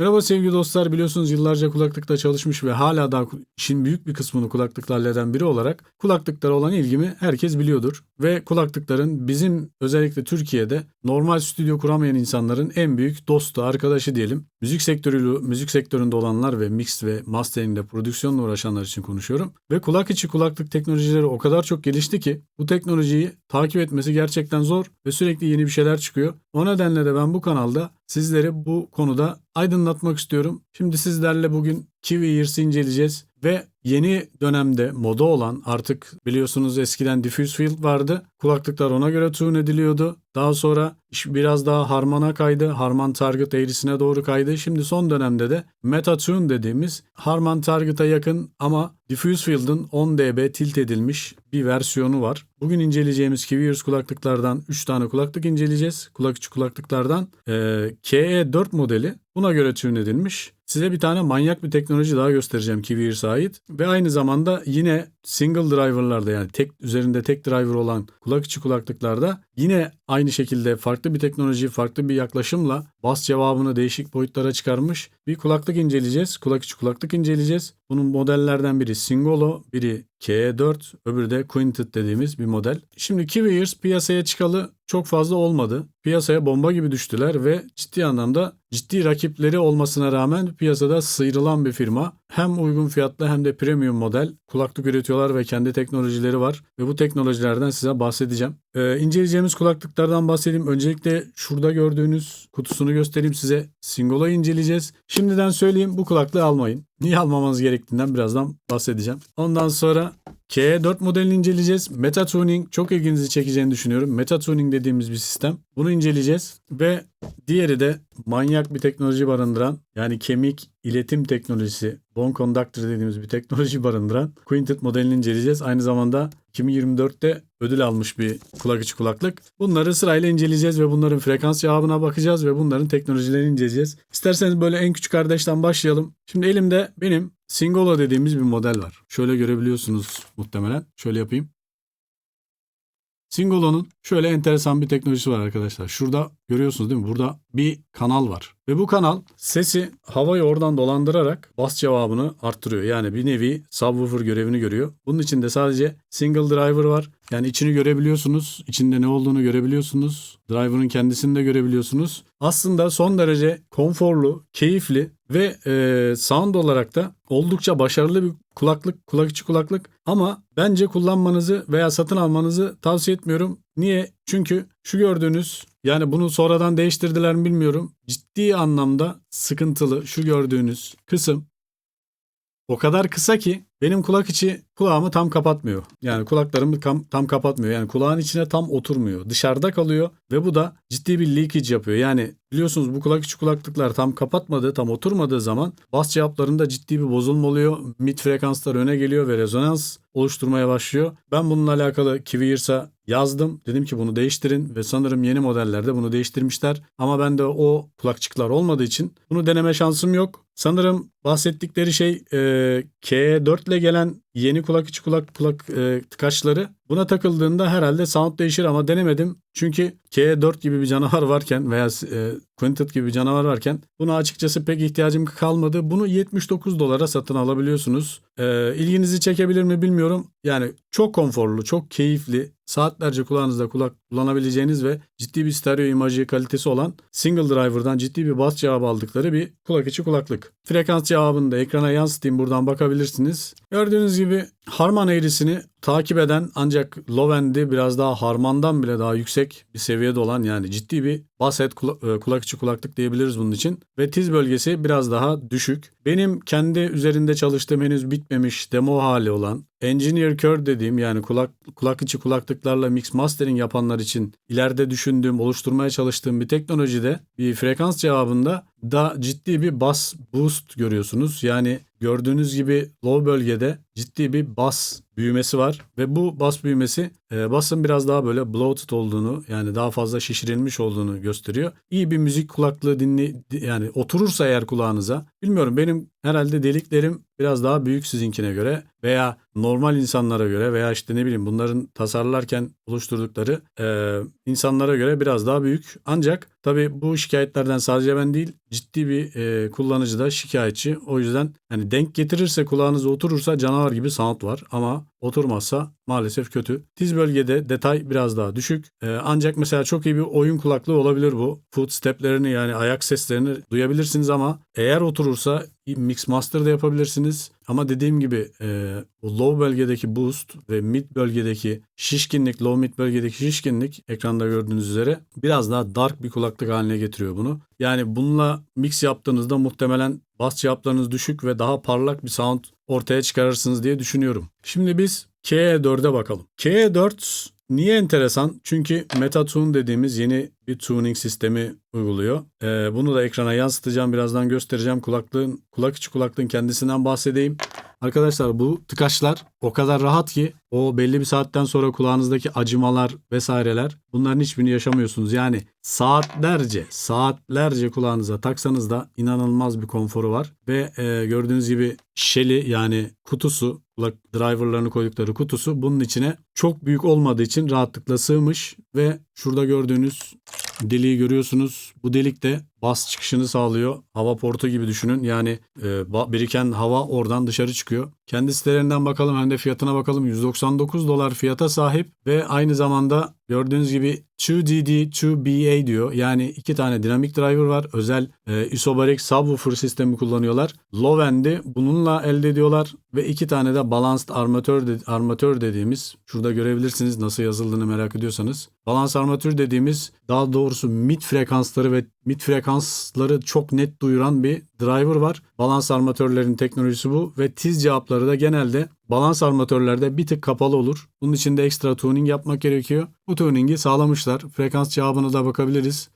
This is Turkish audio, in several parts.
Merhaba sevgili dostlar biliyorsunuz yıllarca kulaklıkta çalışmış ve hala daha işin büyük bir kısmını kulaklıkla halleden biri olarak kulaklıklara olan ilgimi herkes biliyordur. Ve kulaklıkların bizim özellikle Türkiye'de normal stüdyo kuramayan insanların en büyük dostu, arkadaşı diyelim. Müzik sektörü, müzik sektöründe olanlar ve mix ve masteringle, prodüksiyonla uğraşanlar için konuşuyorum. Ve kulak içi kulaklık teknolojileri o kadar çok gelişti ki bu teknolojiyi takip etmesi gerçekten zor ve sürekli yeni bir şeyler çıkıyor. O nedenle de ben bu kanalda sizleri bu konuda aydınlatmak istiyorum. Şimdi sizlerle bugün Kiwi Ears'ı inceleyeceğiz ve yeni dönemde moda olan artık biliyorsunuz eskiden diffuse field vardı. Kulaklıklar ona göre tune ediliyordu. Daha sonra iş biraz daha Harman'a kaydı. Harman Target eğrisine doğru kaydı. Şimdi son dönemde de Metatune dediğimiz Harman Target'a yakın ama diffuse field'ın 10 dB tilt edilmiş bir versiyonu var. Bugün inceleyeceğimiz Kiwi Ears kulaklıklardan 3 tane kulaklık inceleyeceğiz. Kulak içi kulaklıklardan ee, KE4 modeli buna göre tune edilmiş. Size bir tane manyak bir teknoloji daha göstereceğim Kiwi Ears'a ait. Ve aynı zamanda yine single driver'larda yani tek üzerinde tek driver olan kulak içi kulaklıklarda yine aynı şekilde farklı bir teknoloji, farklı bir yaklaşımla bas cevabını değişik boyutlara çıkarmış bir kulaklık inceleyeceğiz. Kulak içi kulaklık inceleyeceğiz. Bunun modellerden biri Singolo, biri KE4, öbürü de Quintet dediğimiz bir model. Şimdi Kiwi Ears piyasaya çıkalı çok fazla olmadı. Piyasaya bomba gibi düştüler ve ciddi anlamda ciddi rakipleri olmasına rağmen piyasada sıyrılan bir firma. Hem uygun fiyatlı hem de premium model kulaklık üretiyorlar ve kendi teknolojileri var. Ve bu teknolojilerden size bahsedeceğim. Ee, inceleyeceğimiz kulaklıklardan bahsedeyim. Öncelikle şurada gördüğünüz kutusunu göstereyim size. Singolo'yu inceleyeceğiz. Şimdiden söyleyeyim bu kulaklığı almayın. Niye almamanız gerektiğinden birazdan bahsedeceğim. Ondan sonra K4 modelini inceleyeceğiz. Meta Tuning çok ilginizi çekeceğini düşünüyorum. Meta Tuning dediğimiz bir sistem. Bunu inceleyeceğiz ve diğeri de manyak bir teknoloji barındıran yani kemik iletim teknolojisi Bone Conductor dediğimiz bir teknoloji barındıran Quintet modelini inceleyeceğiz. Aynı zamanda 2024'te ödül almış bir kulak içi kulaklık. Bunları sırayla inceleyeceğiz ve bunların frekans cevabına bakacağız ve bunların teknolojilerini inceleyeceğiz. İsterseniz böyle en küçük kardeşten başlayalım. Şimdi elimde benim Singolo dediğimiz bir model var. Şöyle görebiliyorsunuz muhtemelen. Şöyle yapayım. Singolo'nun şöyle enteresan bir teknolojisi var arkadaşlar. Şurada görüyorsunuz değil mi? Burada bir kanal var. Ve bu kanal sesi havayı oradan dolandırarak bas cevabını arttırıyor. Yani bir nevi subwoofer görevini görüyor. Bunun içinde sadece single driver var. Yani içini görebiliyorsunuz. İçinde ne olduğunu görebiliyorsunuz. Driver'ın kendisini de görebiliyorsunuz. Aslında son derece konforlu, keyifli ve e, sound olarak da oldukça başarılı bir kulaklık, kulak içi kulaklık. Ama bence kullanmanızı veya satın almanızı tavsiye etmiyorum. Niye? Çünkü şu gördüğünüz yani bunu sonradan değiştirdiler mi bilmiyorum. Ciddi anlamda sıkıntılı şu gördüğünüz kısım o kadar kısa ki benim kulak içi kulağımı tam kapatmıyor. Yani kulaklarımı tam, tam kapatmıyor. Yani kulağın içine tam oturmuyor. Dışarıda kalıyor ve bu da ciddi bir leakage yapıyor. Yani biliyorsunuz bu kulak içi kulaklıklar tam kapatmadığı, tam oturmadığı zaman bas cevaplarında ciddi bir bozulma oluyor. Mid frekanslar öne geliyor ve rezonans oluşturmaya başlıyor. Ben bununla alakalı Kiwi Ears'a yazdım. Dedim ki bunu değiştirin ve sanırım yeni modellerde bunu değiştirmişler. Ama ben de o kulakçıklar olmadığı için bunu deneme şansım yok. Sanırım bahsettikleri şey e, K4 ile gelen yeni kulak içi kulak kulak e, tıkaçları buna takıldığında herhalde sound değişir ama denemedim. Çünkü K4 gibi bir canavar varken veya e, Quintet gibi bir canavar varken buna açıkçası pek ihtiyacım kalmadı. Bunu 79 dolara satın alabiliyorsunuz. E, ilginizi çekebilir mi bilmiyorum. Yani çok konforlu, çok keyifli, saatlerce kulağınızda kulak kullanabileceğiniz ve ciddi bir stereo imajı kalitesi olan single driver'dan ciddi bir bas cevabı aldıkları bir kulak içi kulaklık. Frekans cevabını da ekrana yansıtayım buradan bakabilirsiniz. Gördüğünüz gibi Harman eğrisini takip eden ancak low end'i biraz daha Harman'dan bile daha yüksek bir seviyede olan yani ciddi bir bass head kula- kulak içi kulaklık diyebiliriz bunun için. Ve tiz bölgesi biraz daha düşük. Benim kendi üzerinde çalıştığım henüz bitmemiş demo hali olan Engineer Kör dediğim yani kulak kulak içi kulaklıklarla mix mastering yapanlar için ileride düşündüğüm, oluşturmaya çalıştığım bir teknolojide bir frekans cevabında da ciddi bir bass boost görüyorsunuz. Yani gördüğünüz gibi low bölgede ciddi bir bass büyümesi var ve bu bas büyümesi e, basın biraz daha böyle bloated olduğunu yani daha fazla şişirilmiş olduğunu gösteriyor. İyi bir müzik kulaklığı dinli yani oturursa eğer kulağınıza bilmiyorum benim herhalde deliklerim biraz daha büyük sizinkine göre veya normal insanlara göre veya işte ne bileyim bunların tasarlarken oluşturdukları e, insanlara göre biraz daha büyük. Ancak tabii bu şikayetlerden sadece ben değil ciddi bir e, kullanıcı da şikayetçi. O yüzden hani denk getirirse kulağınıza oturursa canavar gibi sound var ama oturmazsa maalesef kötü. Diz bölgede detay biraz daha düşük. Ee, ancak mesela çok iyi bir oyun kulaklığı olabilir bu. Footstep'lerini yani ayak seslerini duyabilirsiniz ama eğer oturursa mix master da yapabilirsiniz. Ama dediğim gibi e, low bölgedeki boost ve mid bölgedeki şişkinlik, low mid bölgedeki şişkinlik ekranda gördüğünüz üzere biraz daha dark bir kulaklık haline getiriyor bunu. Yani bununla mix yaptığınızda muhtemelen bas cevaplarınız düşük ve daha parlak bir sound ortaya çıkarırsınız diye düşünüyorum. Şimdi biz KE4'e bakalım. KE4 niye enteresan? Çünkü Metatune dediğimiz yeni bir tuning sistemi uyguluyor. Ee, bunu da ekrana yansıtacağım. Birazdan göstereceğim. Kulaklığın, kulak içi kulaklığın kendisinden bahsedeyim. Arkadaşlar bu tıkaçlar o kadar rahat ki o belli bir saatten sonra kulağınızdaki acımalar vesaireler bunların hiçbirini yaşamıyorsunuz. Yani saatlerce saatlerce kulağınıza taksanız da inanılmaz bir konforu var. Ve e, gördüğünüz gibi şeli yani kutusu kulak driverlarını koydukları kutusu bunun içine çok büyük olmadığı için rahatlıkla sığmış ve şurada gördüğünüz deliği görüyorsunuz. Bu delik de bas çıkışını sağlıyor. Hava portu gibi düşünün. Yani e, biriken hava oradan dışarı çıkıyor. Kendi sitelerinden bakalım de fiyatına bakalım. 199 dolar fiyata sahip ve aynı zamanda gördüğünüz gibi 2DD 2BA diyor. Yani iki tane dinamik driver var. Özel e, isobaric subwoofer sistemi kullanıyorlar. Low end'i bununla elde ediyorlar ve iki tane de balanced armatör de, armatör dediğimiz şurada görebilirsiniz nasıl yazıldığını merak ediyorsanız. Balans armatür dediğimiz daha doğrusu mid frekansları ve mid frekansları çok net duyuran bir driver var. Balans armatörlerin teknolojisi bu ve tiz cevapları da genelde balans armatörlerde bir tık kapalı olur. Bunun için de ekstra tuning yapmak gerekiyor. Bu tuningi sağlamışlar. Frekans cevabına da bakabiliriz.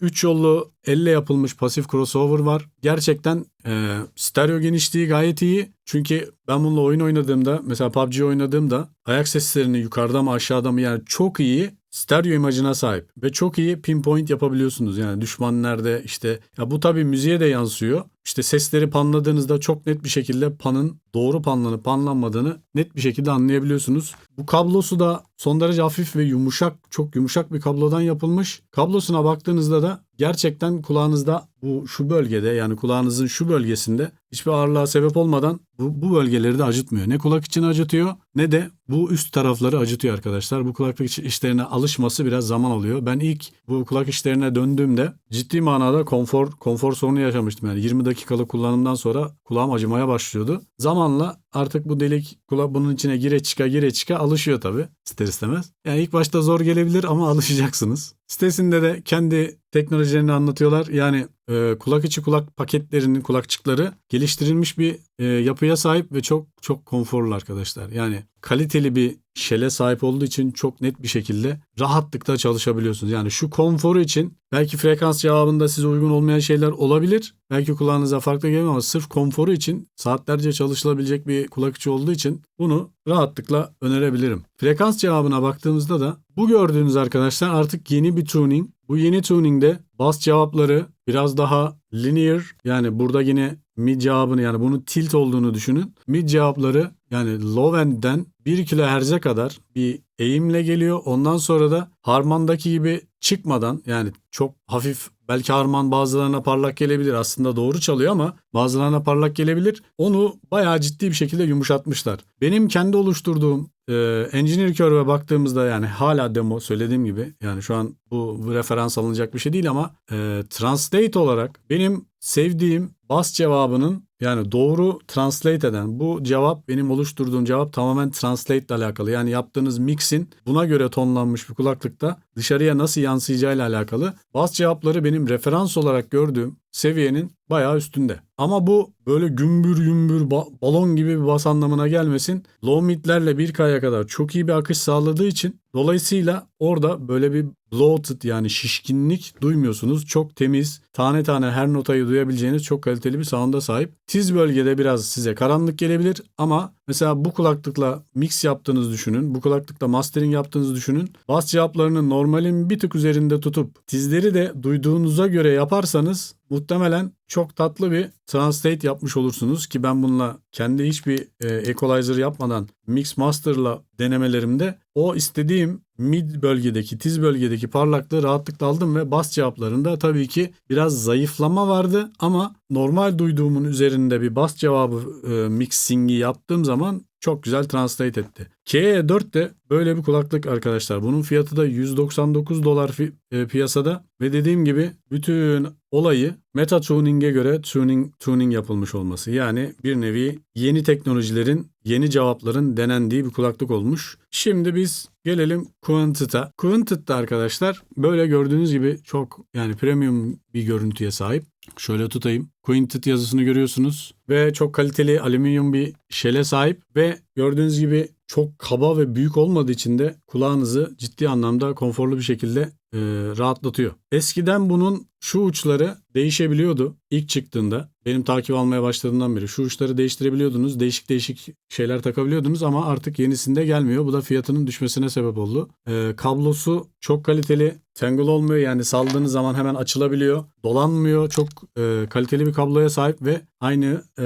3 ee, yollu elle yapılmış pasif crossover var. Gerçekten e, stereo genişliği gayet iyi. Çünkü ben bununla oyun oynadığımda mesela PUBG oynadığımda ayak seslerini yukarıda mı aşağıda mı yani çok iyi stereo imajına sahip ve çok iyi pinpoint yapabiliyorsunuz. Yani düşman nerede işte ya bu tabii müziğe de yansıyor. İşte sesleri panladığınızda çok net bir şekilde panın doğru panlanıp panlanmadığını net bir şekilde anlayabiliyorsunuz. Bu kablosu da son derece hafif ve yumuşak, çok yumuşak bir kablodan yapılmış. Kablosuna baktığınızda da gerçekten kulağınızda bu şu bölgede yani kulağınızın şu bölgesinde hiçbir ağırlığa sebep olmadan bu, bu bölgeleri de acıtmıyor. Ne kulak için acıtıyor ne de bu üst tarafları acıtıyor arkadaşlar. Bu kulaklık işlerine alışması biraz zaman alıyor. Ben ilk bu kulak işlerine döndüğümde ciddi manada konfor konfor sorunu yaşamıştım. Yani 20 dakikalık kullanımdan sonra kulağım acımaya başlıyordu. Zamanla artık bu delik kulak bunun içine gire çıka gire çıka alışıyor tabii ister istemez. Yani ilk başta zor gelebilir ama alışacaksınız. Sitesinde de kendi teknolojilerini anlatıyorlar. Yani e, kulak içi kulak paketlerinin kulakçıkları geliştirilmiş bir e, yapıya sahip ve çok çok konforlu arkadaşlar. Yani kaliteli bir şele sahip olduğu için çok net bir şekilde rahatlıkla çalışabiliyorsunuz. Yani şu konforu için belki frekans cevabında size uygun olmayan şeyler olabilir. Belki kulağınıza farklı geliyor ama sırf konforu için saatlerce çalışılabilecek bir kulak içi olduğu için bunu rahatlıkla önerebilirim. Frekans cevabına baktığımızda da bu gördüğünüz arkadaşlar artık yeni bir tuning. Bu yeni tuningde bas cevapları biraz daha linear yani burada yine mid cevabını yani bunun tilt olduğunu düşünün. Mid cevapları yani low end'den 1 kHz'e kadar bir eğimle geliyor. Ondan sonra da harmandaki gibi çıkmadan yani çok hafif belki harman bazılarına parlak gelebilir aslında doğru çalıyor ama bazılarına parlak gelebilir. Onu bayağı ciddi bir şekilde yumuşatmışlar. Benim kendi oluşturduğum e, Engineer Curve'e baktığımızda yani hala demo söylediğim gibi yani şu an bu, bu referans alınacak bir şey değil ama e, translate olarak benim sevdiğim bas cevabının yani doğru translate eden bu cevap benim oluşturduğum cevap tamamen translate ile alakalı. Yani yaptığınız mixin buna göre tonlanmış bir kulaklıkta dışarıya nasıl yansıyacağıyla alakalı. Bas cevapları benim referans olarak gördüğüm seviyenin bayağı üstünde. Ama bu böyle gümbür gümbür ba- balon gibi bir bas anlamına gelmesin. Low midlerle 1K'ya kadar çok iyi bir akış sağladığı için dolayısıyla orada böyle bir bloated yani şişkinlik duymuyorsunuz. Çok temiz, tane tane her notayı duyabileceğiniz çok kaliteli bir sound'a sahip. Tiz bölgede biraz size karanlık gelebilir ama mesela bu kulaklıkla mix yaptığınızı düşünün. Bu kulaklıkla mastering yaptığınızı düşünün. Bas cevaplarını normalin bir tık üzerinde tutup tizleri de duyduğunuza göre yaparsanız muhtemelen çok tatlı bir translate yapmış olursunuz ki ben bununla kendi hiçbir e, equalizer yapmadan mix master'la denemelerimde o istediğim mid bölgedeki, tiz bölgedeki parlaklığı rahatlıkla aldım ve bas cevaplarında tabii ki biraz zayıflama vardı ama normal duyduğumun üzerinde bir bas cevabı e, mixing'i yaptığım zaman çok güzel translate etti. KE4 de böyle bir kulaklık arkadaşlar. Bunun fiyatı da 199 dolar fi- e, piyasada ve dediğim gibi bütün olayı meta tuning'e göre tuning tuning yapılmış olması. Yani bir nevi yeni teknolojilerin, yeni cevapların denendiği bir kulaklık olmuş. Şimdi biz gelelim Quanted'a. Quanted'da arkadaşlar böyle gördüğünüz gibi çok yani premium bir görüntüye sahip. Şöyle tutayım. Quintet yazısını görüyorsunuz ve çok kaliteli alüminyum bir şele sahip ve gördüğünüz gibi çok kaba ve büyük olmadığı için de kulağınızı ciddi anlamda konforlu bir şekilde e, rahatlatıyor. Eskiden bunun şu uçları değişebiliyordu ilk çıktığında. Benim takip almaya başladığımdan beri şu uçları değiştirebiliyordunuz. Değişik değişik şeyler takabiliyordunuz ama artık yenisinde gelmiyor. Bu da fiyatının düşmesine sebep oldu. E, kablosu çok kaliteli. Tangle olmuyor yani saldığınız zaman hemen açılabiliyor. Dolanmıyor. Çok e, kaliteli bir kabloya sahip ve aynı e,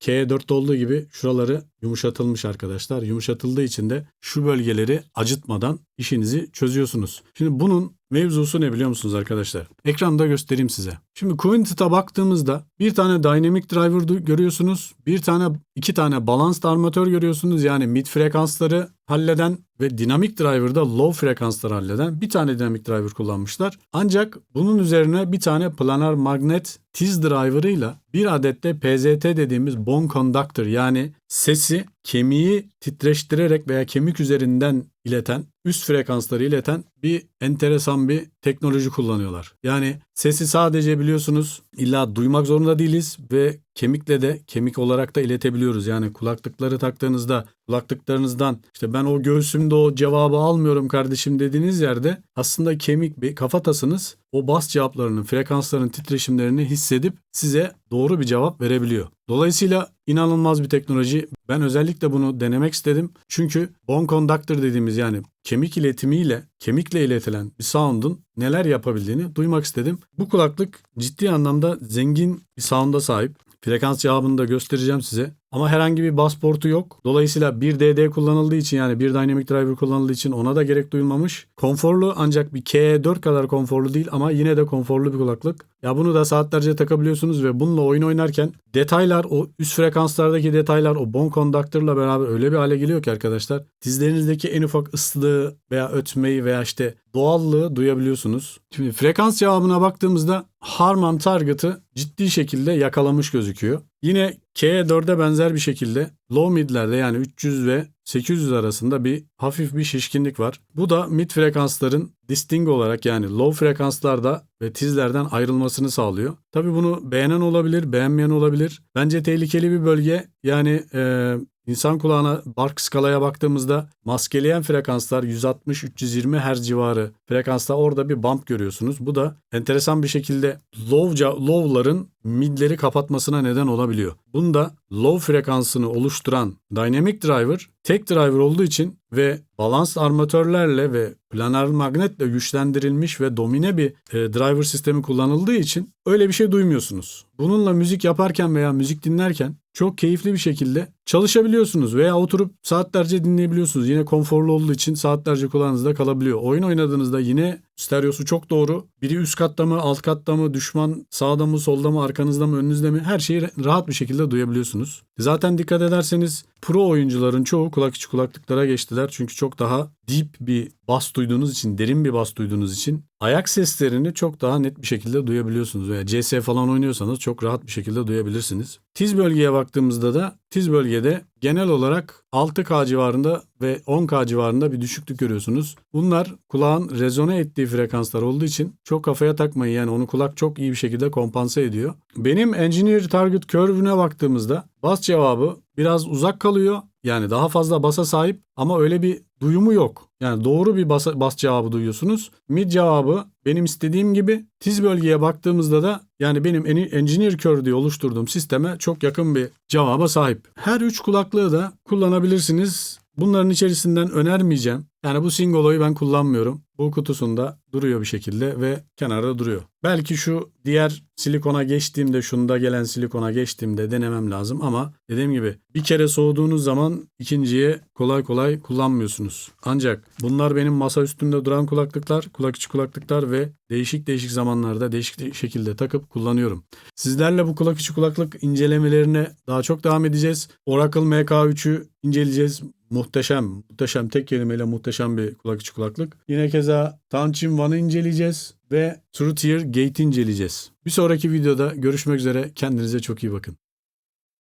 K4'te olduğu gibi şuraları yumuşatılmış arkadaşlar. Yumuşatıldığı için de şu bölgeleri acıtmadan işinizi çözüyorsunuz. Şimdi bunun Mevzusu ne biliyor musunuz arkadaşlar? Ekranda göstereyim size. Şimdi Quinted'a baktığımızda bir tane dynamic driver görüyorsunuz. Bir tane iki tane balanced armatör görüyorsunuz. Yani mid frekansları halleden ve dinamik driver'da low frekansları halleden bir tane dinamik driver kullanmışlar. Ancak bunun üzerine bir tane planar magnet tiz driver'ıyla bir adet de PZT dediğimiz bone conductor yani sesi kemiği titreştirerek veya kemik üzerinden ileten, üst frekansları ileten bir enteresan bir teknoloji kullanıyorlar. Yani sesi sadece biliyorsunuz illa duymak zorunda değiliz ve kemikle de kemik olarak da iletebiliyoruz. Yani kulaklıkları taktığınızda kulaklıklarınızdan işte ben o göğsümde o cevabı almıyorum kardeşim dediğiniz yerde aslında kemik bir kafatasınız o bas cevaplarının frekansların titreşimlerini hissedip size doğru bir cevap verebiliyor. Dolayısıyla inanılmaz bir teknoloji. Ben özellikle bunu denemek istedim. Çünkü bone conductor dediğimiz yani kemik iletimiyle, kemikle iletilen bir sound'un neler yapabildiğini duymak istedim. Bu kulaklık ciddi anlamda zengin bir sound'a sahip. Frekans cevabını da göstereceğim size. Ama herhangi bir bas portu yok. Dolayısıyla bir DD kullanıldığı için yani bir dynamic driver kullanıldığı için ona da gerek duyulmamış. Konforlu ancak bir KE4 kadar konforlu değil ama yine de konforlu bir kulaklık. Ya bunu da saatlerce takabiliyorsunuz ve bununla oyun oynarken detaylar o üst frekanslardaki detaylar o bone conductor'la beraber öyle bir hale geliyor ki arkadaşlar. Dizlerinizdeki en ufak ıslığı veya ötmeyi veya işte doğallığı duyabiliyorsunuz. Şimdi frekans cevabına baktığımızda Harman Target'ı ciddi şekilde yakalamış gözüküyor. Yine K4'e benzer bir şekilde low midlerde yani 300 ve 800 arasında bir hafif bir şişkinlik var. Bu da mid frekansların distinct olarak yani low frekanslarda ve tizlerden ayrılmasını sağlıyor. Tabi bunu beğenen olabilir, beğenmeyen olabilir. Bence tehlikeli bir bölge. Yani e, insan kulağına bark skalaya baktığımızda maskeleyen frekanslar 160-320 Hz civarı frekansta orada bir bump görüyorsunuz. Bu da enteresan bir şekilde low, low'ların midleri kapatmasına neden olabiliyor. Bunda low frekansını oluşturan dynamic driver tek driver olduğu için ve balans armatörlerle ve planar magnetle güçlendirilmiş ve domine bir e, driver sistemi kullanıldığı için öyle bir şey duymuyorsunuz. Bununla müzik yaparken veya müzik dinlerken çok keyifli bir şekilde çalışabiliyorsunuz veya oturup saatlerce dinleyebiliyorsunuz. Yine konforlu olduğu için saatlerce kulağınızda kalabiliyor. Oyun oynadığınızda yine stereosu çok doğru. Biri üst katta mı, alt katta mı, düşman sağda mı, solda mı, arkanızda mı, önünüzde mi her şeyi rahat bir şekilde duyabiliyorsunuz. Zaten dikkat ederseniz pro oyuncuların çoğu kulak içi kulaklıklara geçtiler. Çünkü çok daha deep bir bas duyduğunuz için, derin bir bas duyduğunuz için ayak seslerini çok daha net bir şekilde duyabiliyorsunuz. Veya CS falan oynuyorsanız çok rahat bir şekilde duyabilirsiniz. Tiz bölgeye baktığımızda da tiz bölgede genel olarak 6K civarında ve 10K civarında bir düşüklük görüyorsunuz. Bunlar kulağın rezone ettiği frekanslar olduğu için çok kafaya takmayın. Yani onu kulak çok iyi bir şekilde kompanse ediyor. Benim Engineer Target Curve'üne baktığımızda bas cevabı biraz uzak kalıyor. Yani daha fazla basa sahip ama öyle bir duyumu yok. Yani doğru bir bas, bas cevabı duyuyorsunuz. Mid cevabı benim istediğim gibi. Tiz bölgeye baktığımızda da yani benim en- Engineer Curve diye oluşturduğum sisteme çok yakın bir cevaba sahip. Her üç kulaklığı da kullanabilirsiniz. Bunların içerisinden önermeyeceğim. Yani bu Singolo'yu ben kullanmıyorum. Bu kutusunda duruyor bir şekilde ve kenarda duruyor. Belki şu diğer silikona geçtiğimde, şunda gelen silikona geçtiğimde denemem lazım ama dediğim gibi bir kere soğuduğunuz zaman ikinciye kolay kolay kullanmıyorsunuz. Ancak bunlar benim masa üstünde duran kulaklıklar, kulak içi kulaklıklar ve değişik değişik zamanlarda değişik şekilde takıp kullanıyorum. Sizlerle bu kulak içi kulaklık incelemelerine daha çok devam edeceğiz. Oracle MK3'ü inceleyeceğiz. Muhteşem, muhteşem tek kelimeyle muhteşem bir kulak içi kulaklık. Yine keza Tanchim One'ı inceleyeceğiz ve True Tier Gate'i inceleyeceğiz. Bir sonraki videoda görüşmek üzere. Kendinize çok iyi bakın.